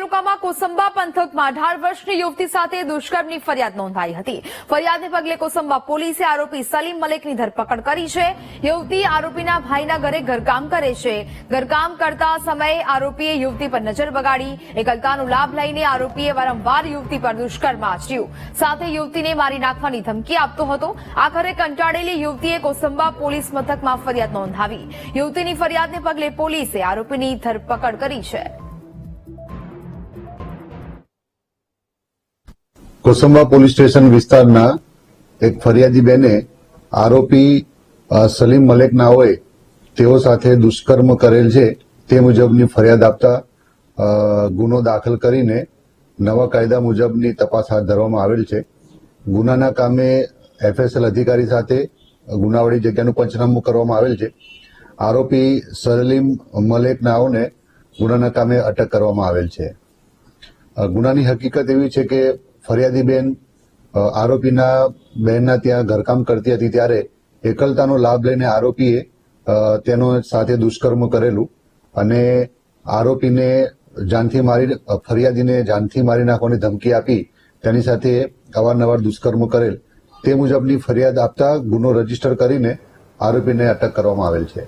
તાલુકામાં કોસંબા પંથકમાં અઢાર વર્ષની યુવતી સાથે દુષ્કર્મની ફરિયાદ નોંધાઈ હતી. ફરિયાદને પગલે કોસંબા પોલીસે આરોપી સલીમ મલેકની ધરપકડ કરી છે. યુવતી આરોપીના ભાઈના ઘરે ઘરકામ કરે છે. ઘરકામ કરતા સમયે આરોપીએ યુવતી પર નજર બગાડી. એકલતાનો લાભ લઈને આરોપીએ વારંવાર યુવતી પર દુષ્કર્મ આચર્યું. સાથે યુવતીને મારી નાખવાની ધમકી આપતો હતો. આખરે કંટાળેલી યુવતીએ કોસંબા પોલીસ મથકમાં ફરિયાદ નોંધાવી. યુવતીની ફરિયાદને પગલે પોલીસે આરોપીની ધરપકડ કરી છે. કોસંબા પોલીસ સ્ટેશન વિસ્તારના એક ફરિયાદી બેને આરોપી સલીમ મલેક હોય, તેઓ સાથે દુષ્કર્મ કરેલ છે. તે મુજબની ફરિયાદ આપતા ગુનો દાખલ કરીને નવા કાયદા મુજબની તપાસ હાથ ધરવામાં આવેલ છે. ગુનાના કામે એફએસએલ અધિકારી સાથે ગુનાવાળી જગ્યાનું પંચનામું કરવામાં આવેલ છે. આરોપી સલીમ મલેક નાઓને ગુનાના કામે અટક કરવામાં આવેલ છે. ગુનાની હકીકત એવી છે કે ફરિયાદી બેન આરોપીના બહેનના ત્યાં ઘરકામ કરતી હતી ત્યારે એકલતાનો લાભ લઈને આરોપીએ તેનો સાથે દુષ્કર્મ કરેલું અને આરોપીને જાનથી મારી ફરિયાદીને જાનથી મારી નાખવાની ધમકી આપી તેની સાથે અવારનવાર દુષ્કર્મ કરેલ. તે મુજબની ફરિયાદ આપતા ગુનો રજિસ્ટર કરીને આરોપીને અટક કરવામાં આવેલ છે.